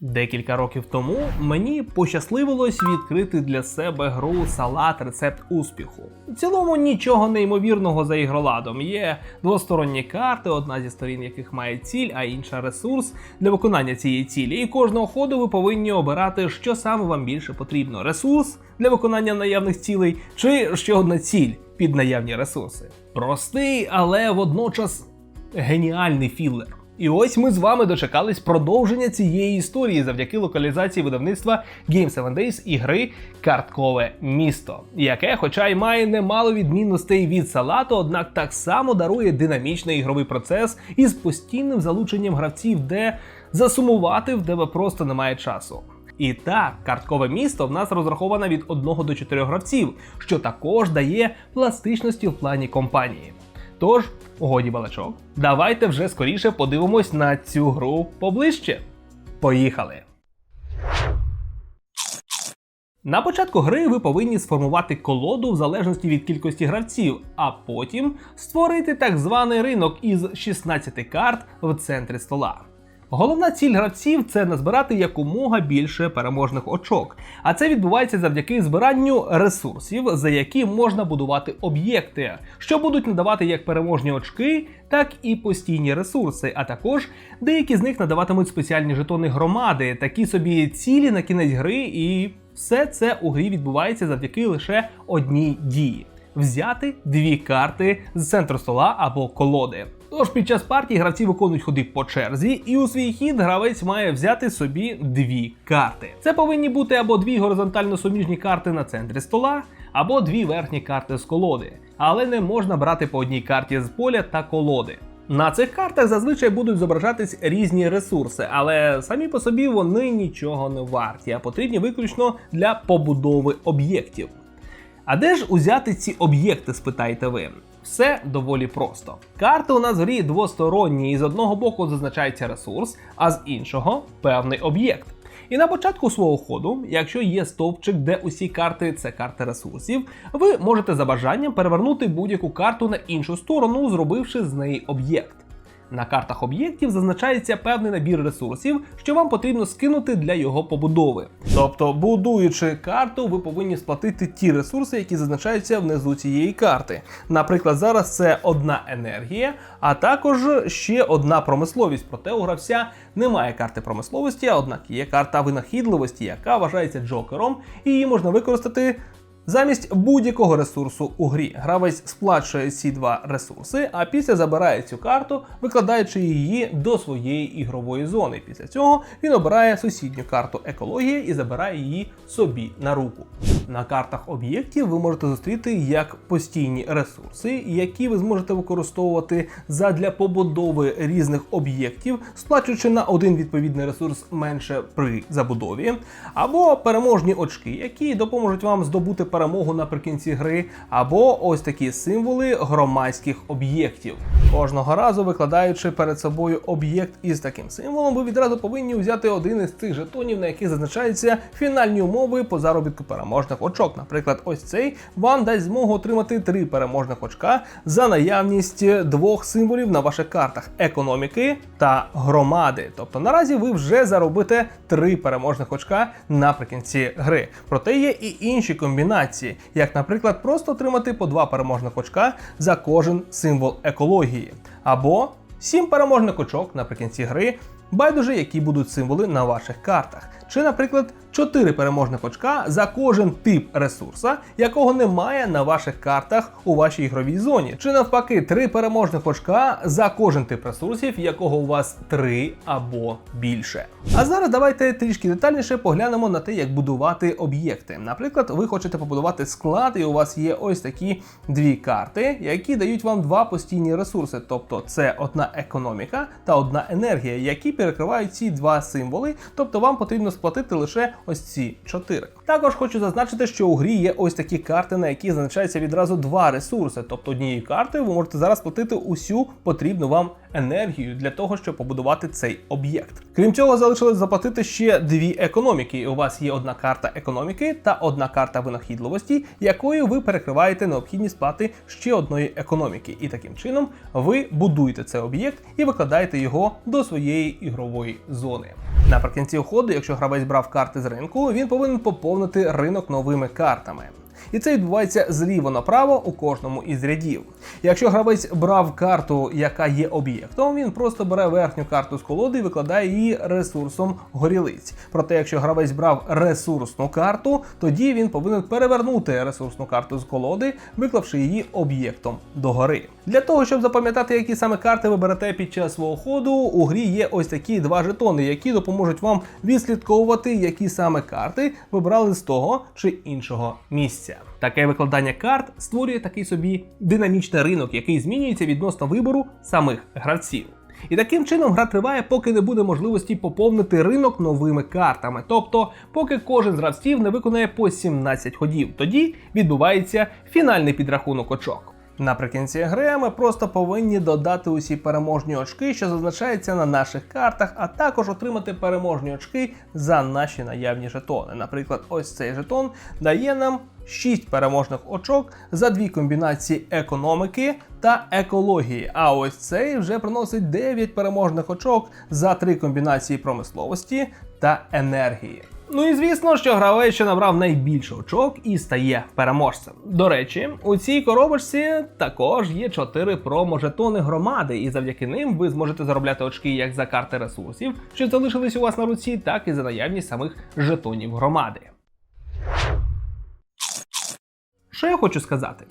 Декілька років тому мені пощасливилось відкрити для себе гру Салат Рецепт успіху. В цілому нічого неймовірного за ігроладом. Є двосторонні карти, одна зі сторін яких має ціль, а інша ресурс для виконання цієї цілі. І кожного ходу ви повинні обирати, що саме вам більше потрібно: ресурс для виконання наявних цілей, чи ще одна ціль під наявні ресурси. Простий, але водночас геніальний філер. І ось ми з вами дочекались продовження цієї історії завдяки локалізації видавництва Game 7 Days і гри Карткове місто, яке, хоча й має немало відмінностей від салату, однак так само дарує динамічний ігровий процес із постійним залученням гравців, де засумувати в тебе просто немає часу. І так, карткове місто в нас розраховане від 1 до 4 гравців, що також дає пластичності в плані компанії. Тож, годі балачок, давайте вже скоріше подивимось на цю гру поближче. Поїхали! На початку гри ви повинні сформувати колоду в залежності від кількості гравців, а потім створити так званий ринок із 16 карт в центрі стола. Головна ціль гравців це назбирати якомога більше переможних очок, а це відбувається завдяки збиранню ресурсів, за які можна будувати об'єкти, що будуть надавати як переможні очки, так і постійні ресурси. А також деякі з них надаватимуть спеціальні жетони громади, такі собі цілі на кінець гри, і все це у грі відбувається завдяки лише одній дії. Взяти дві карти з центру стола або колоди. Тож під час партії гравці виконують ходи по черзі, і у свій хід гравець має взяти собі дві карти. Це повинні бути або дві горизонтально суміжні карти на центрі стола, або дві верхні карти з колоди. Але не можна брати по одній карті з поля та колоди. На цих картах зазвичай будуть зображатись різні ресурси, але самі по собі вони нічого не варті, а потрібні виключно для побудови об'єктів. А де ж узяти ці об'єкти, спитаєте ви? Все доволі просто. Карти у нас в грі двосторонні, і з одного боку зазначається ресурс, а з іншого певний об'єкт. І на початку свого ходу, якщо є стовпчик, де усі карти це карти ресурсів, ви можете за бажанням перевернути будь-яку карту на іншу сторону, зробивши з неї об'єкт. На картах об'єктів зазначається певний набір ресурсів, що вам потрібно скинути для його побудови. Тобто, будуючи карту, ви повинні сплатити ті ресурси, які зазначаються внизу цієї карти. Наприклад, зараз це одна енергія, а також ще одна промисловість. Проте у гравця немає карти промисловості, однак є карта винахідливості, яка вважається джокером, і її можна використати Замість будь-якого ресурсу у грі гравець сплачує ці два ресурси, а після забирає цю карту, викладаючи її до своєї ігрової зони. Після цього він обирає сусідню карту екологія і забирає її собі на руку. На картах об'єктів ви можете зустріти як постійні ресурси, які ви зможете використовувати задля побудови різних об'єктів, сплачуючи на один відповідний ресурс менше при забудові, або переможні очки, які допоможуть вам здобути перемогу наприкінці гри, або ось такі символи громадських об'єктів. Кожного разу викладаючи перед собою об'єкт із таким символом, ви відразу повинні взяти один із цих жетонів, на яких зазначаються фінальні умови по заробітку переможних очок. Наприклад, ось цей вам дасть змогу отримати три переможних очка за наявність двох символів на ваших картах економіки та громади. Тобто наразі ви вже заробите три переможних очка наприкінці гри. Проте є і інші комбінації, як, наприклад, просто отримати по два переможних очка за кожен символ екології, або сім переможних очок наприкінці гри. Байдуже, які будуть символи на ваших картах. Чи, наприклад, 4 переможних очка за кожен тип ресурса, якого немає на ваших картах у вашій ігровій зоні. Чи навпаки, 3 переможних очка за кожен тип ресурсів, якого у вас 3 або більше. А зараз давайте трішки детальніше поглянемо на те, як будувати об'єкти. Наприклад, ви хочете побудувати склад, і у вас є ось такі дві карти, які дають вам два постійні ресурси. Тобто це одна економіка та одна енергія, які перекривають ці два символи. Тобто вам потрібно сплатити лише ось ці чотири. Також хочу зазначити, що у грі є ось такі карти, на які зазначається відразу два ресурси. Тобто однією картою ви можете зараз платити усю потрібну вам енергію для того, щоб побудувати цей об'єкт. Крім цього, залишилось заплатити ще дві економіки. У вас є одна карта економіки та одна карта винахідливості, якою ви перекриваєте необхідність плати ще одної економіки. І таким чином ви будуєте цей об'єкт і викладаєте його до своєї ігрової зони. Наприкінці ходу, якщо гравець брав карти з ринку, він повинен поповнити ринок новими картами. І це відбувається зліво направо у кожному із рядів. Якщо гравець брав карту, яка є об'єктом, він просто бере верхню карту з колоди і викладає її ресурсом горілиць. Проте, якщо гравець брав ресурсну карту, тоді він повинен перевернути ресурсну карту з колоди, виклавши її об'єктом догори. Для того, щоб запам'ятати, які саме карти ви берете під час свого ходу, у грі є ось такі два жетони, які допоможуть вам відслідковувати, які саме карти ви брали з того чи іншого місця. Таке викладання карт створює такий собі динамічний ринок, який змінюється відносно вибору самих гравців. І таким чином гра триває, поки не буде можливості поповнити ринок новими картами, тобто поки кожен з гравців не виконає по 17 ходів. Тоді відбувається фінальний підрахунок очок. Наприкінці гри ми просто повинні додати усі переможні очки, що зазначаються на наших картах, а також отримати переможні очки за наші наявні жетони. Наприклад, ось цей жетон дає нам 6 переможних очок за дві комбінації економіки та екології. А ось цей вже приносить 9 переможних очок за три комбінації промисловості та енергії. Ну і звісно, що гравець, що набрав найбільше очок і стає переможцем. До речі, у цій коробочці також є 4 промо-жетони громади, і завдяки ним ви зможете заробляти очки як за карти ресурсів, що залишились у вас на руці, так і за наявність самих жетонів громади. Що я хочу сказати?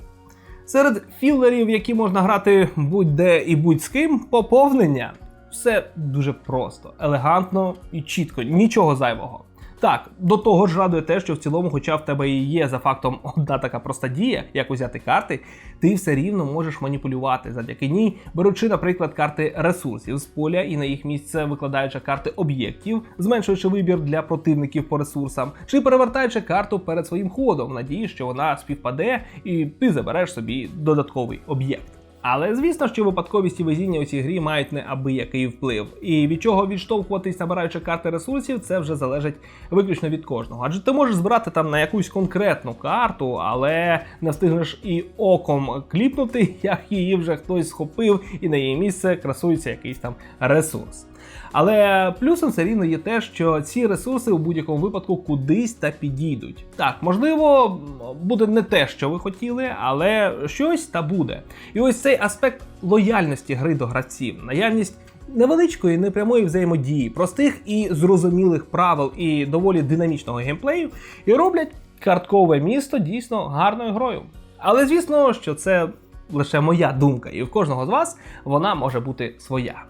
Серед філерів, які можна грати будь-де і будь з ким, поповнення все дуже просто, елегантно і чітко, нічого зайвого. Так, до того ж радує те, що в цілому, хоча в тебе і є за фактом одна така проста дія, як узяти карти, ти все рівно можеш маніпулювати завдяки ній, беручи, наприклад, карти ресурсів з поля і на їх місце викладаючи карти об'єктів, зменшуючи вибір для противників по ресурсам, чи перевертаючи карту перед своїм ходом, в надії, що вона співпаде, і ти забереш собі додатковий об'єкт. Але звісно, що випадковість і везіння у цій грі мають неабиякий вплив. І від чого відштовхуватись, набираючи карти ресурсів, це вже залежить виключно від кожного. Адже ти можеш збирати там на якусь конкретну карту, але не встигнеш і оком кліпнути, як її вже хтось схопив, і на її місце красується якийсь там ресурс. Але плюсом все рівно є те, що ці ресурси у будь-якому випадку кудись та підійдуть. Так, можливо, буде не те, що ви хотіли, але щось та буде. І ось цей аспект лояльності гри до гравців, наявність. Невеличкої непрямої взаємодії, простих і зрозумілих правил і доволі динамічного геймплею, і роблять карткове місто дійсно гарною грою. Але звісно, що це лише моя думка, і в кожного з вас вона може бути своя.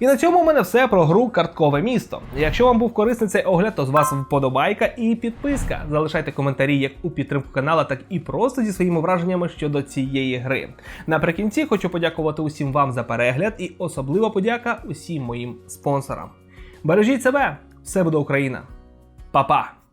І на цьому у мене все про гру Карткове місто. Якщо вам був корисний цей огляд, то з вас вподобайка і підписка. Залишайте коментарі як у підтримку канала, так і просто зі своїми враженнями щодо цієї гри. Наприкінці хочу подякувати усім вам за перегляд і особлива подяка усім моїм спонсорам. Бережіть себе, все буде Україна. Па-па!